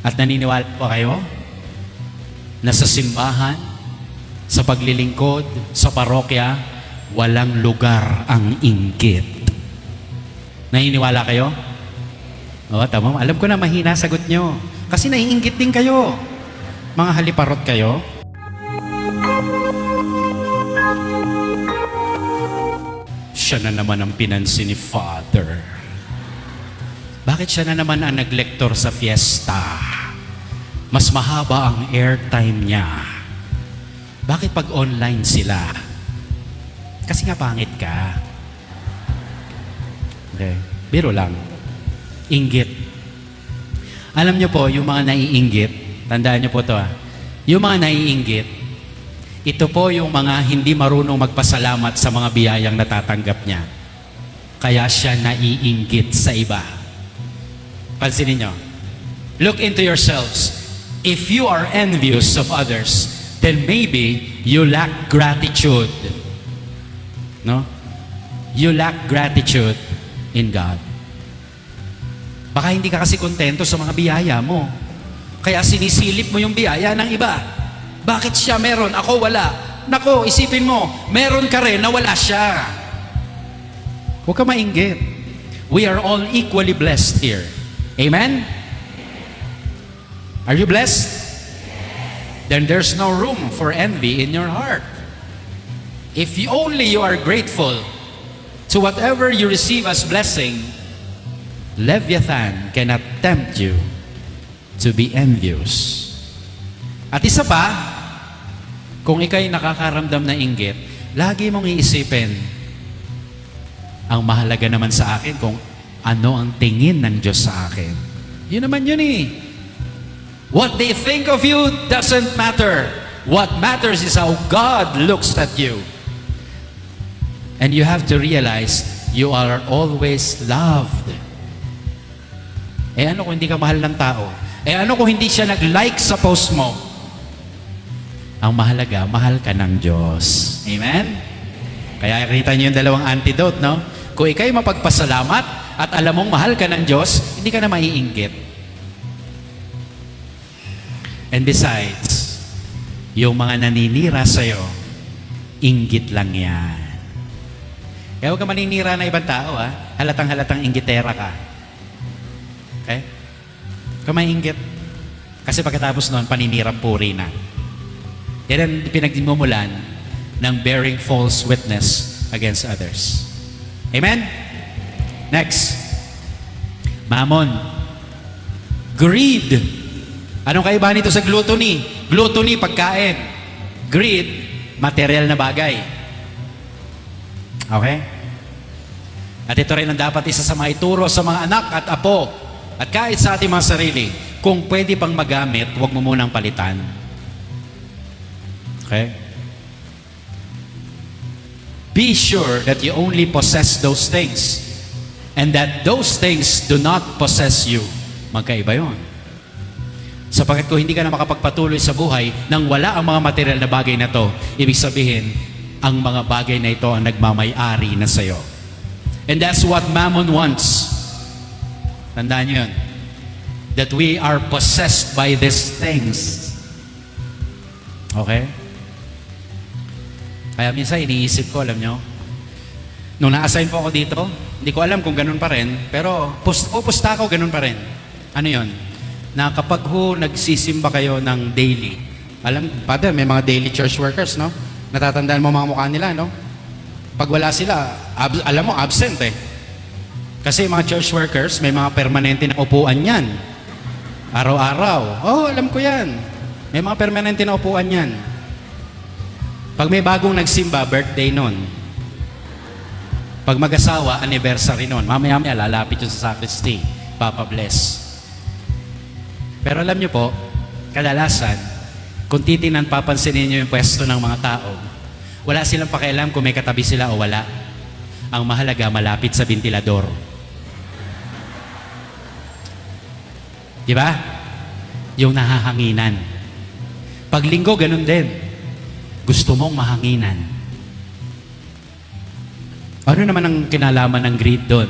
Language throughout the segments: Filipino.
At naniniwala po kayo na sa simbahan, sa paglilingkod, sa parokya, walang lugar ang inggit. Naniniwala kayo? Oo, tama. Alam ko na mahina sagot nyo. Kasi naiinggit din kayo. Mga haliparot kayo. Siya na naman ang pinansin ni Father. Bakit siya na naman ang naglektor sa fiesta? Mas mahaba ang airtime niya. Bakit pag online sila? Kasi nga pangit ka. Okay. Biro lang. Inggit. Alam niyo po, yung mga naiinggit, tandaan niyo po to ah, yung mga naiinggit, ito po yung mga hindi marunong magpasalamat sa mga biyayang natatanggap niya. Kaya siya naiinggit sa iba. Pansinin niyo. Look into yourselves. If you are envious of others, then maybe you lack gratitude. No? You lack gratitude in God. Baka hindi ka kasi kontento sa mga biyaya mo. Kaya sinisilip mo yung biyaya ng iba. Bakit siya meron, ako wala? Nako, isipin mo, meron ka rin na wala siya. Huwag ka mainggit. We are all equally blessed here. Amen? Are you blessed? Then there's no room for envy in your heart. If you only you are grateful to whatever you receive as blessing, Leviathan cannot tempt you to be envious. At isa pa, kung ikay nakakaramdam na inggit, lagi mong iisipin, ang mahalaga naman sa akin kung ano ang tingin ng Diyos sa akin. Yun naman yun eh. What they think of you doesn't matter. What matters is how God looks at you. And you have to realize you are always loved. Eh ano kung hindi ka mahal ng tao? Eh ano kung hindi siya nag-like sa post mo? Ang mahalaga, mahal ka ng Diyos. Amen? Kaya kita niyo yung dalawang antidote, no? Kung ikay mapagpasalamat at alam mong mahal ka ng Diyos, hindi ka na maiinggit. And besides, yung mga naninira sa'yo, inggit lang yan. Kaya huwag ka maninira na ibang tao, ha? Halatang-halatang inggitera ka. Okay? Huwag ka mainggit. Kasi pagkatapos noon, paninirang puri na. Yan ang pinagmumulan ng bearing false witness against others. Amen? Next. Mammon. Greed. Anong kaibahan nito sa gluttony? Gluttony, pagkain. Greed, material na bagay. Okay? At ito rin ang dapat isa sa mga ituro sa mga anak at apo at kahit sa ating mga sarili. Kung pwede pang magamit, huwag mo munang palitan. Okay? Be sure that you only possess those things and that those things do not possess you. Magkaiba yun. Sapagkat kung hindi ka na makapagpatuloy sa buhay nang wala ang mga material na bagay na to, ibig sabihin, ang mga bagay na ito ang nagmamay-ari na sa'yo. And that's what Mammon wants. Tandaan nyo yun. That we are possessed by these things. Okay? Kaya minsan iniisip ko, alam nyo, nung na-assign po ako dito, hindi ko alam kung ganun pa rin, pero pust, o pusta ako, ganun pa rin. Ano yon? Na kapag ho nagsisimba kayo ng daily, alam, Father, may mga daily church workers, no? Natatandaan mo mga mukha nila, no? Pag wala sila, ab- alam mo, absent eh. Kasi mga church workers, may mga permanente na upuan yan. Araw-araw. Oh, alam ko yan. May mga permanente na upuan yan. Pag may bagong nagsimba, birthday nun. Pag mag-asawa, anniversary nun. Mamaya-maya, lalapit yun sa sacristy. Papa bless. Pero alam niyo po, kadalasan, kung titinan, papansinin niyo yung pwesto ng mga tao, wala silang pakialam kung may katabi sila o wala. Ang mahalaga, malapit sa ventilador. Di ba? Yung nahahanginan. Pag linggo, ganun din. Gusto mong mahanginan. Ano naman ang kinalaman ng greed doon?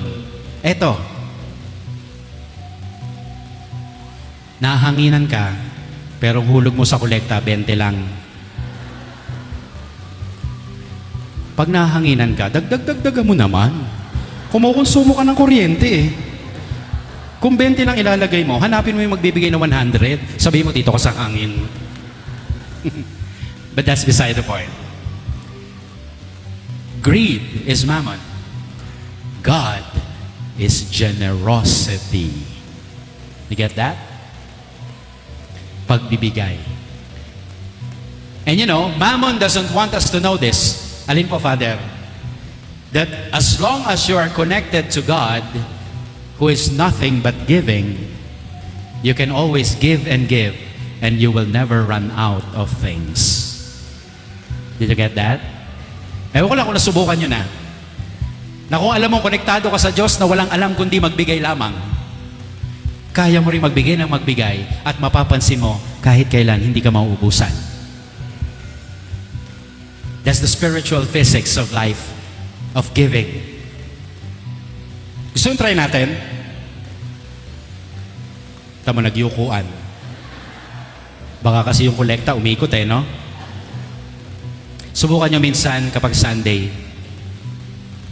Eto. Nahanginan ka, pero hulog mo sa kolekta, 20 lang. Pag nahanginan ka, dagdag-dagdagan mo naman. Kumukonsumo ka ng kuryente eh. Kung 20 lang ilalagay mo, hanapin mo yung magbibigay ng 100. Sabihin mo, dito ka sa hangin. But that's beside the point. Greed is mammon. God is generosity. You get that? Pagbibigay. And you know, mammon doesn't want us to know this. Alin po, Father? That as long as you are connected to God, who is nothing but giving, you can always give and give, and you will never run out of things. Did you get that? Ewan ko lang kung nasubukan nyo na. Na kung alam mo, konektado ka sa Diyos na walang alam kundi magbigay lamang, kaya mo rin magbigay ng magbigay at mapapansin mo kahit kailan hindi ka mauubusan. That's the spiritual physics of life, of giving. Gusto try natin? Tama nagyukuan. Baka kasi yung kolekta umikot eh, no? Subukan nyo minsan kapag Sunday,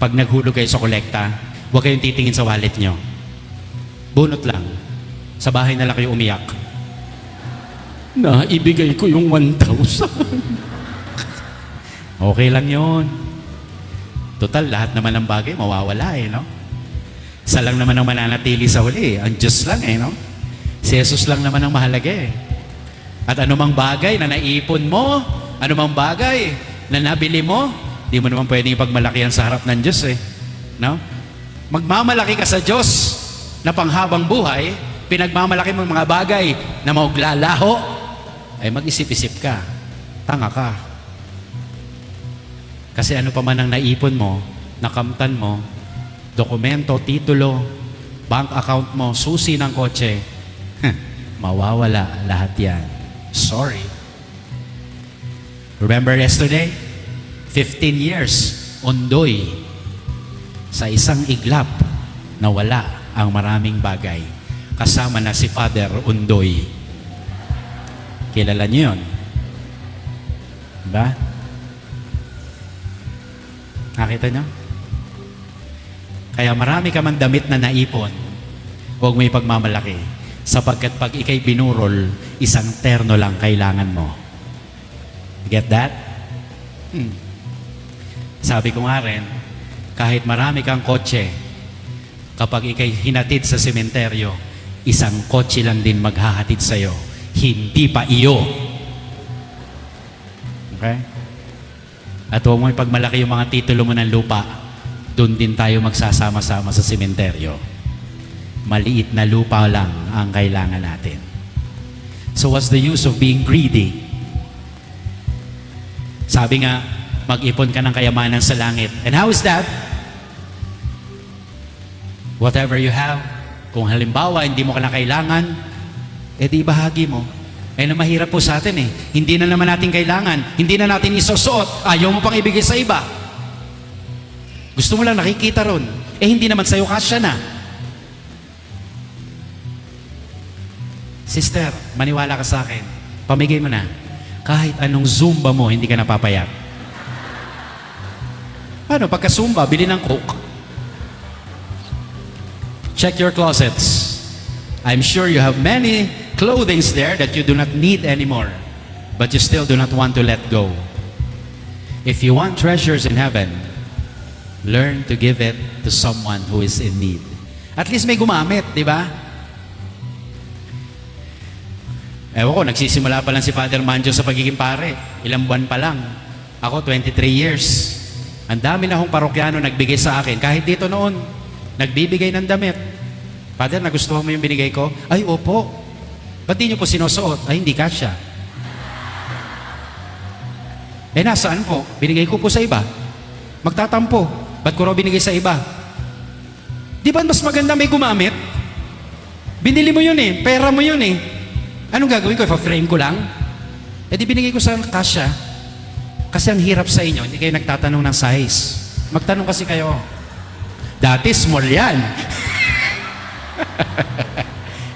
pag naghulog kayo sa kolekta, huwag kayong titingin sa wallet nyo. Bunot lang. Sa bahay na lang kayo umiyak. Na, ibigay ko yung 1,000. okay lang yon. Total, lahat naman ng bagay mawawala eh, no? Isa lang naman ang mananatili sa huli. Ang Diyos lang eh, no? Si Jesus lang naman ang mahalaga eh. At anumang bagay na naipon mo, anumang bagay na nabili mo, di mo naman pwedeng ipagmalakihan sa harap ng Diyos eh. No? Magmamalaki ka sa Diyos na panghabang buhay, pinagmamalaki mo ang mga bagay na mauglalaho, ay mag-isip-isip ka. Tanga ka. Kasi ano pa man ang naipon mo, nakamtan mo, dokumento, titulo, bank account mo, susi ng kotse, mawawala lahat yan. Sorry. Remember yesterday? 15 years, undoy. Sa isang iglap, nawala ang maraming bagay. Kasama na si Father Undoy. Kilala niyo yun? Diba? Nakita niyo? Kaya marami ka man damit na naipon, huwag mo ipagmamalaki. Sapagkat pag ikay binurol, isang terno lang kailangan mo. Get that? Hmm. Sabi ko nga rin, kahit marami kang kotse, kapag ikay hinatid sa sementeryo, isang kotse lang din maghahatid sa'yo. Hindi pa iyo. Okay? At huwag mo ipagmalaki yung mga titulo mo ng lupa. Doon din tayo magsasama-sama sa sementeryo. Maliit na lupa lang ang kailangan natin. So what's the use of being greedy? Sabi nga, mag-ipon ka ng kayamanan sa langit. And how is that? Whatever you have, kung halimbawa hindi mo na kailangan, eh di bahagi mo. Eh na mahirap po sa atin eh. Hindi na naman natin kailangan. Hindi na natin isusuot. Ayaw mo pang ibigay sa iba. Gusto mo lang nakikita ron. Eh hindi naman sa'yo kasya na. Sister, maniwala ka sa akin. Pamigay mo na. Kahit anong zumba mo, hindi ka napapayat. Ano, pagka zumba, bili ng coke. Check your closets. I'm sure you have many clothings there that you do not need anymore, but you still do not want to let go. If you want treasures in heaven, learn to give it to someone who is in need. At least may gumamit, di ba? Ewan ko, nagsisimula pa lang si Father Manjo sa pagiging pare. Ilang buwan pa lang. Ako, 23 years. Ang dami na akong parokyano nagbigay sa akin. Kahit dito noon, nagbibigay ng damit. Father, nagustuhan mo yung binigay ko? Ay, opo. Ba't di nyo po sinusuot? Ay, hindi kasya. Eh, nasaan po? Binigay ko po sa iba. Magtatampo. Ba't ko raw binigay sa iba? Di ba mas maganda may gumamit? Binili mo yun eh. Pera mo yun eh. Anong gagawin ko? Ipa-frame ko lang? Eh di binigay ko sa kasya. Kasi ang hirap sa inyo, hindi kayo nagtatanong ng size. Magtanong kasi kayo. Dati small yan.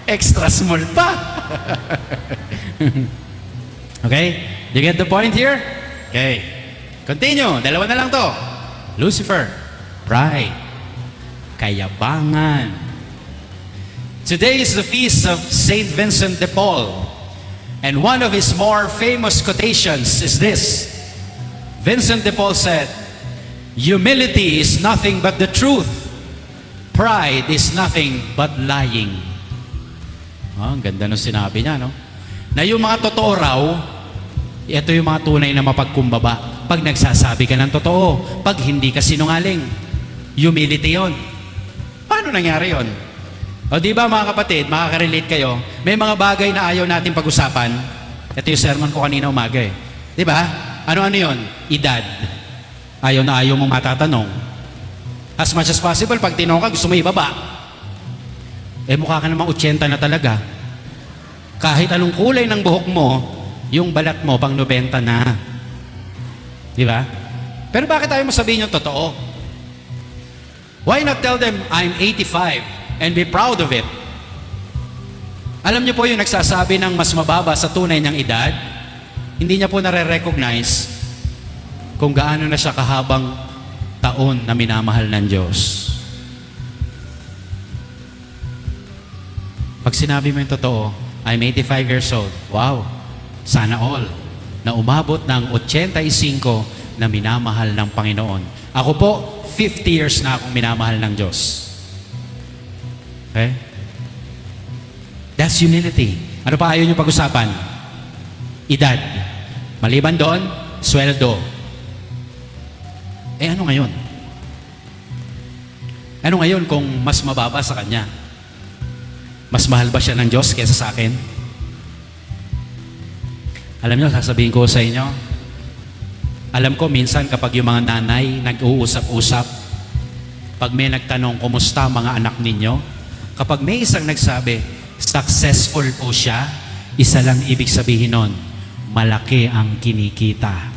Extra small pa. okay? You get the point here? Okay. Continue. Dalawa na lang to. Lucifer. Pride. Kayabangan. Today is the feast of Saint Vincent de Paul. And one of his more famous quotations is this. Vincent de Paul said, Humility is nothing but the truth. Pride is nothing but lying. Ah, ang ganda nung sinabi niya, no? Na yung mga totoo raw, ito yung mga tunay na mapagkumbaba. Pag nagsasabi ka ng totoo, pag hindi ka sinungaling. Humility yon. Paano nangyari yon? O di ba mga kapatid, makaka-relate kayo, may mga bagay na ayaw natin pag-usapan. Ito yung sermon ko kanina umaga eh. Di ba? Ano-ano yon? Edad. Ayaw na ayaw mong matatanong. As much as possible, pag tinong ka, gusto mo ibaba. Eh mukha ka namang 80 na talaga. Kahit anong kulay ng buhok mo, yung balat mo pang 90 na. Di ba? Pero bakit tayo masabihin yung totoo? Why not tell them, I'm 85 and be proud of it? Alam niyo po yung nagsasabi ng mas mababa sa tunay niyang edad, hindi niya po nare-recognize kung gaano na siya kahabang taon na minamahal ng Diyos. Pag sinabi mo yung totoo, I'm 85 years old. Wow, sana all. Na umabot ng 85 na minamahal ng Panginoon. Ako po, 50 years na akong minamahal ng Diyos. Okay? That's humility. Ano pa ayaw nyo pag-usapan? Edad. Maliban doon, sweldo. Eh ano ngayon? Ano ngayon kung mas mababa sa kanya? Mas mahal ba siya ng Diyos kaysa sa akin? Alam niyo, sasabihin ko sa inyo, alam ko minsan kapag yung mga nanay nag-uusap-usap, pag may nagtanong, kumusta mga anak ninyo? Kapag may isang nagsabi, successful po siya, isa lang ibig sabihin nun, malaki ang kinikita.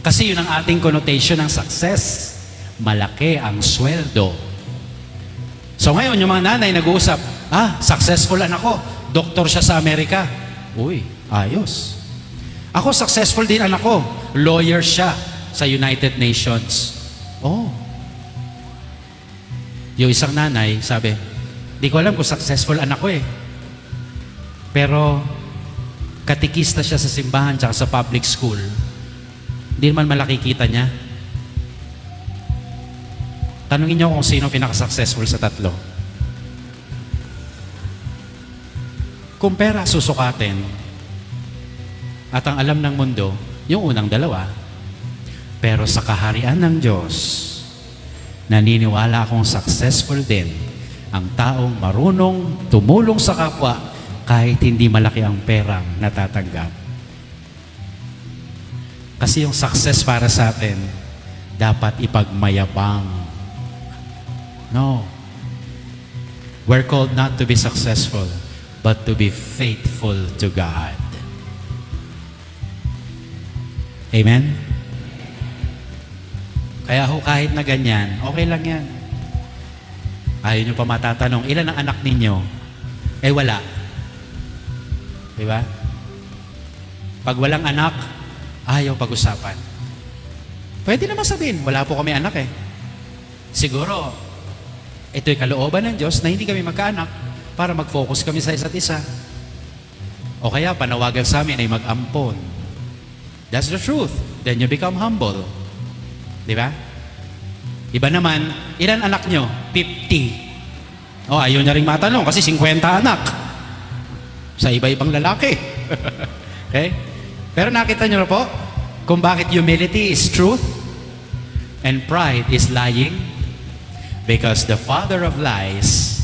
Kasi yun ang ating connotation ng success. Malaki ang sweldo. So ngayon, yung mga nanay nag-uusap, ah, successful anak ko. Doktor siya sa Amerika. Uy, ayos. Ako, successful din anak ko. Lawyer siya sa United Nations. Oh. Yung isang nanay, sabi, di ko alam kung successful anak ko eh. Pero, katikista siya sa simbahan tsaka sa public school. Hindi naman malaki kita niya. Tanungin niyo kung sino pinaka-successful sa tatlo. Kung pera susukatin, at ang alam ng mundo, yung unang dalawa. Pero sa kaharian ng Diyos, naniniwala akong successful din ang taong marunong tumulong sa kapwa kahit hindi malaki ang perang natatanggap. Kasi yung success para sa atin, dapat ipagmayabang. No. We're called not to be successful, but to be faithful to God. Amen? Kaya ho, kahit na ganyan, okay lang yan. Ayaw nyo pa matatanong, ilan ang anak ninyo? Eh, wala. Di ba? Pag walang anak, ayaw pag-usapan. Pwede naman sabihin, wala po kami anak eh. Siguro, ito'y kalooban ng Diyos na hindi kami magkaanak para mag-focus kami sa isa't isa. O kaya panawagan sa amin ay mag-ampon. That's the truth. Then you become humble. Di ba? Iba naman, ilan anak nyo? 50. O, ayaw niya rin matanong kasi 50 anak. Sa iba-ibang lalaki. okay? Pero nakita na po kung bakit humility is truth and pride is lying? Because the father of lies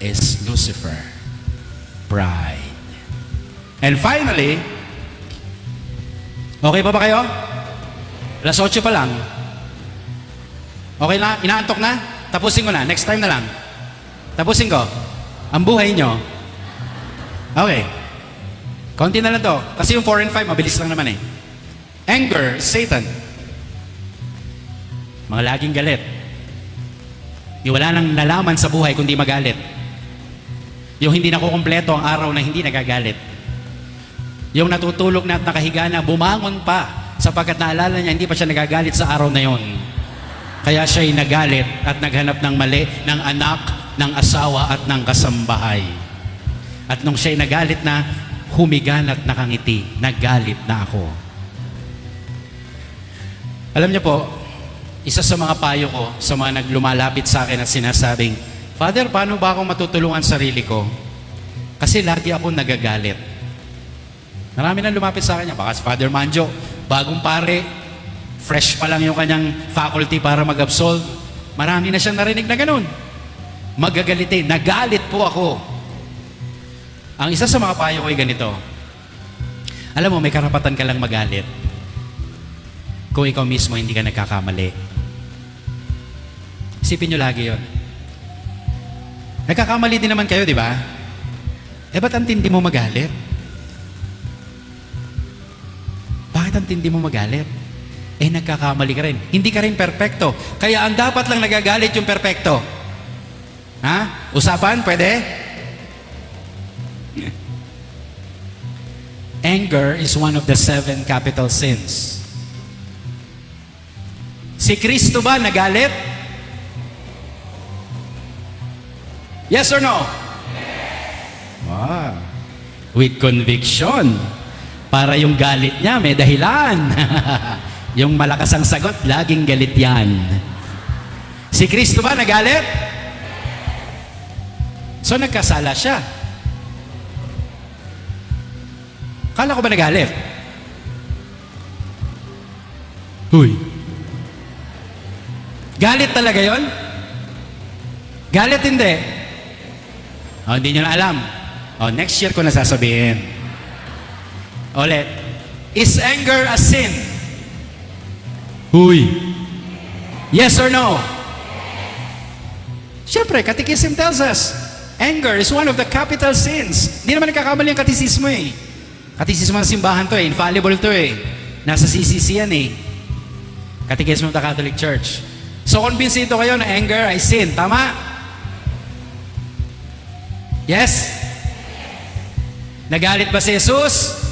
is Lucifer. Pride. And finally, Okay pa ba kayo? Alas 8 pa lang. Okay na? Inaantok na? Tapusin ko na. Next time na lang. Tapusin ko. Ang buhay nyo. Okay. Konti na lang to. Kasi yung 4 and 5, mabilis lang naman eh. Anger, Satan. Mga laging galit. Di wala nang nalaman sa buhay kundi magalit. Yung hindi nakukumpleto ang araw na hindi nagagalit. Yung natutulog na at nakahiga na, bumangon pa sapagkat naalala niya hindi pa siya nagagalit sa araw na yon. Kaya siya'y nagalit at naghanap ng mali ng anak, ng asawa at ng kasambahay. At nung siya'y nagalit na, humigan at nakangiti, nagalit na ako. Alam niyo po, isa sa mga payo ko sa mga naglumalapit sa akin at sinasabing, Father, paano ba ako matutulungan sarili ko? Kasi lagi ako nagagalit. Marami na lumapit sa kanya. Baka si Father Manjo, bagong pare, fresh pa lang yung kanyang faculty para mag-absolve. Marami na siyang narinig na ganun. Magagalitin. Nagalit po ako. Ang isa sa mga payo ko ay ganito. Alam mo, may karapatan ka lang magalit kung ikaw mismo hindi ka nagkakamali. Isipin nyo lagi yon. Nagkakamali din naman kayo, di ba? Eh, ba't ang tindi mo magalit? Bakit ang tindi mo magalit? Eh, nagkakamali ka rin. Hindi ka rin perpekto. Kaya ang dapat lang nagagalit yung perpekto. Ha? Usapan? Pwede? Anger is one of the seven capital sins. Si Kristo ba nagalit? Yes or no? Ah, with conviction. Para yung galit niya may dahilan. yung malakas ang sagot, laging galit yan. Si Kristo ba nagalit? So nagkasala siya. Kala ko ba nagalit? Huy. Galit talaga yon? Galit hindi. Oh, hindi nyo na alam. Oh, next year ko na sasabihin. Ulit. Is anger a sin? Huy. Yes or no? Siyempre, Catechism tells us, anger is one of the capital sins. Hindi naman nagkakamali ang katisismo eh. Katisismo ng simbahan to eh. Infallible to eh. Nasa CCC yan eh. Catechism of the Catholic Church. So, konbinsido kayo na anger ay sin. Tama? Yes? Nagalit ba si Jesus?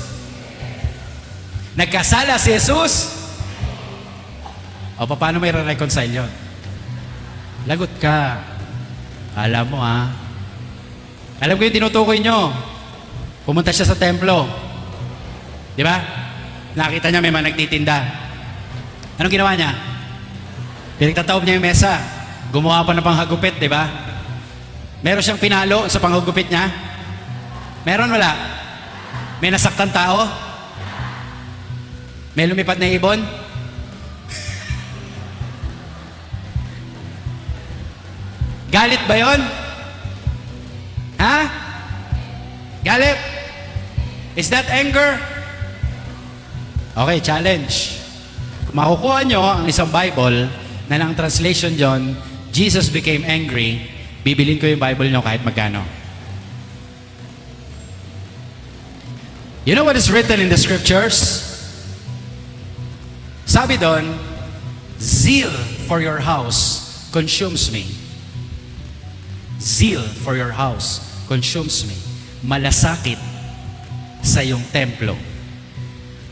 Nagkasala si Jesus? O, paano may reconcile yun? Lagot ka. Alam mo ha. Alam ko yung tinutukoy nyo. Pumunta siya sa templo. Di ba? Nakita niya may mga nagtitinda. Anong ginawa niya? Pinagtataob niya yung mesa. Gumawa pa ng panghagupit, di ba? Meron siyang pinalo sa panghagupit niya? Meron wala? May nasaktan tao? May lumipad na ibon? Galit ba yon? Ha? Galit? Is that anger? Okay, challenge. Makukuha nyo ang isang Bible na ng translation John, Jesus became angry, bibilin ko yung Bible nyo kahit magkano. You know what is written in the scriptures? Sabi doon, zeal for your house consumes me. Zeal for your house consumes me. Malasakit sa iyong templo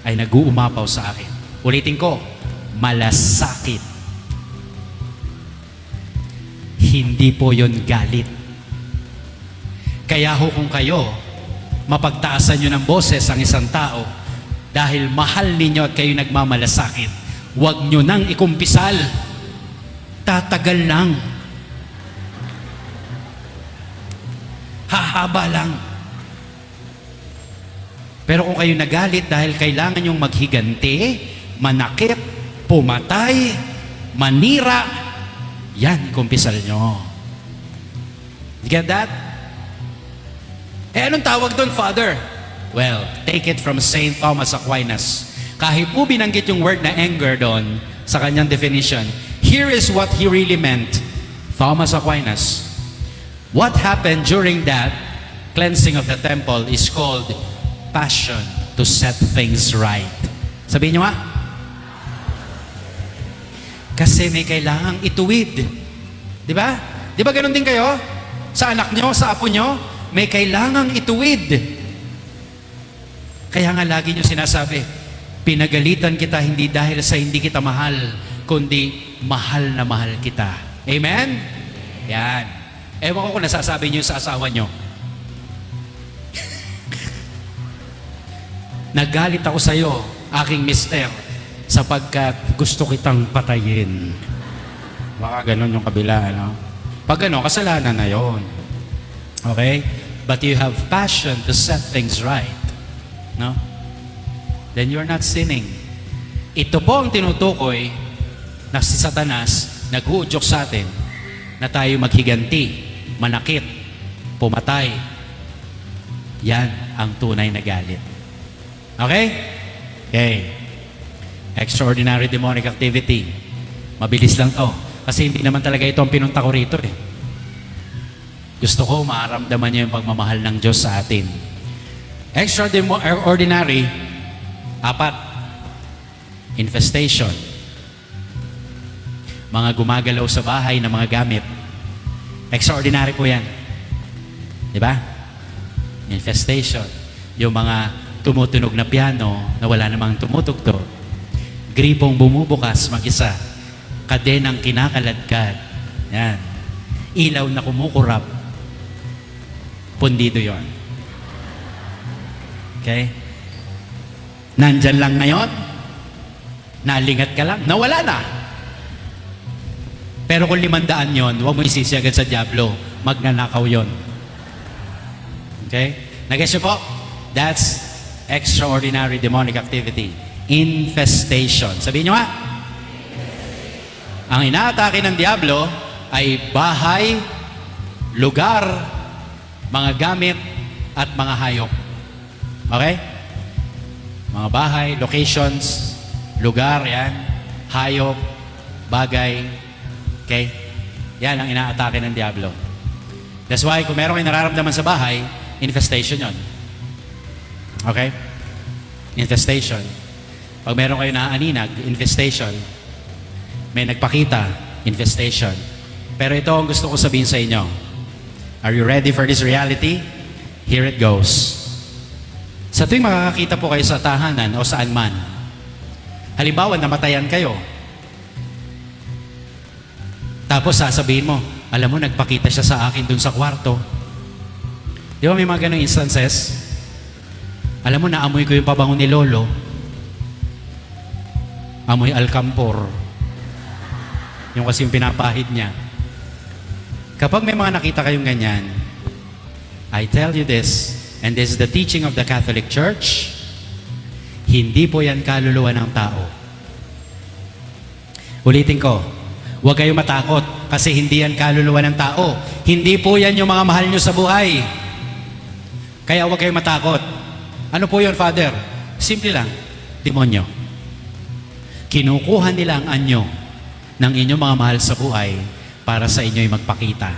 ay nag-uumapaw sa akin. Ulitin ko, malasakit. Hindi po yon galit. Kaya ho kung kayo, mapagtaasan nyo ng boses ang isang tao dahil mahal ninyo at kayo nagmamalasakit, huwag nyo nang ikumpisal. Tatagal lang. Hahaba lang. Pero kung kayo nagalit dahil kailangan yung maghiganti, manakit, pumatay, manira, yan, kumpisal nyo. You get that? Eh, anong tawag doon, Father? Well, take it from St. Thomas Aquinas. Kahit po binanggit yung word na anger doon sa kanyang definition, here is what he really meant. Thomas Aquinas. What happened during that cleansing of the temple is called passion to set things right. Sabihin nyo nga. Kasi may kailangang ituwid. Di ba? Di ba ganun din kayo? Sa anak nyo, sa apo nyo, may kailangang ituwid. Kaya nga lagi nyo sinasabi, pinagalitan kita hindi dahil sa hindi kita mahal, kundi mahal na mahal kita. Amen? Yan. Ewan ko kung nasasabi nyo sa asawa nyo. Nagalit ako sa iyo, aking mister, sapagkat gusto kitang patayin. Baka ganun yung kabila, ano? Pag ano, kasalanan na yon. Okay? But you have passion to set things right. No? Then you're not sinning. Ito po ang tinutukoy na si Satanas nag-uudyok sa atin na tayo maghiganti, manakit, pumatay. Yan ang tunay na galit. Okay? Okay. Extraordinary demonic activity. Mabilis lang to. Kasi hindi naman talaga ito ang pinunta ko rito eh. Gusto ko maaramdaman niyo yung pagmamahal ng Diyos sa atin. Extraordinary, apat, infestation. Mga gumagalaw sa bahay na mga gamit. Extraordinary po yan. Di ba? Infestation. Yung mga tumutunog na piano na wala namang tumutugtog. Gripong bumubukas mag-isa. Kadenang kinakaladkad. Yan. Ilaw na kumukurap. Pundido yon. Okay? Nandyan lang ngayon. Nalingat ka lang. Nawala na. Pero kung limandaan yon, huwag mo isisi sa Diablo. Magnanakaw yon. Okay? Nag-guess po? That's extraordinary demonic activity. Infestation. Sabihin nyo nga. Ang inaatake ng Diablo ay bahay, lugar, mga gamit, at mga hayop. Okay? Mga bahay, locations, lugar, yan, hayop, bagay, okay? Yan ang inaatake ng Diablo. That's why kung meron kayo nararamdaman sa bahay, infestation yon. Okay? Infestation. Pag meron kayo naaaninag, infestation. May nagpakita, infestation. Pero ito ang gusto ko sabihin sa inyo. Are you ready for this reality? Here it goes. Sa tuwing makakakita po kayo sa tahanan o saan man, halimbawa namatayan kayo, tapos sasabihin mo, alam mo, nagpakita siya sa akin dun sa kwarto. Di ba may mga ganong instances? Alam mo, naamoy ko yung pabango ni Lolo. Amoy alcampor. Yung kasi yung pinapahid niya. Kapag may mga nakita kayong ganyan, I tell you this, and this is the teaching of the Catholic Church, hindi po yan kaluluwa ng tao. Ulitin ko, huwag kayong matakot kasi hindi yan kaluluwa ng tao. Hindi po yan yung mga mahal nyo sa buhay. Kaya huwag kayong matakot. Ano po yun, Father? Simple lang, demonyo. Kinukuha nila ang anyo ng inyong mga mahal sa buhay para sa inyo'y magpakita.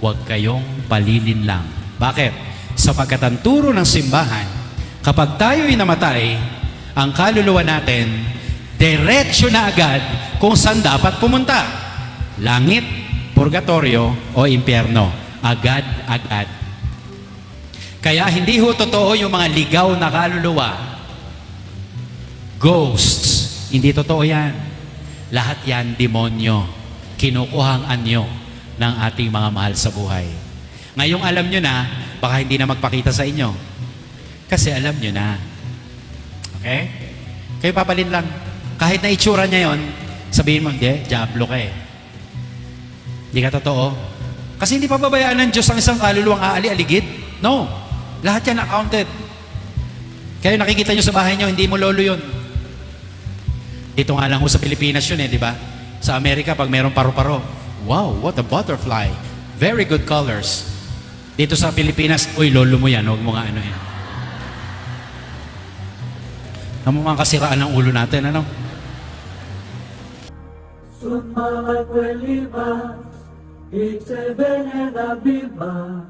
Huwag kayong palilin lang. Bakit? Sapagkat ang turo ng simbahan, kapag tayo'y namatay, ang kaluluwa natin, diretsyo na agad kung saan dapat pumunta. Langit, purgatorio, o impyerno. Agad-agad. Kaya hindi ho totoo yung mga ligaw na kaluluwa. Ghosts. Hindi totoo yan. Lahat yan demonyo. Kinukuhang anyo ng ating mga mahal sa buhay. Ngayong alam nyo na, baka hindi na magpakita sa inyo. Kasi alam nyo na. Okay? Kayo papalin lang. Kahit na itsura niya yon, sabihin mo, hindi, diablo ka eh. Hindi ka totoo. Kasi hindi pababayaan ng Diyos ang isang kaluluwang aali-aligid. No. Lahat yan accounted. Kaya nakikita nyo sa bahay nyo, hindi mo lolo yun. Dito nga lang ho sa Pilipinas yun eh, di ba? Sa Amerika, pag mayroong paru-paro, wow, what a butterfly. Very good colors. Dito sa Pilipinas, uy, lolo mo yan, huwag mo nga ano yan. Ano mga kasiraan ng ulo natin, ano? Sumahat liba, itse venena biba,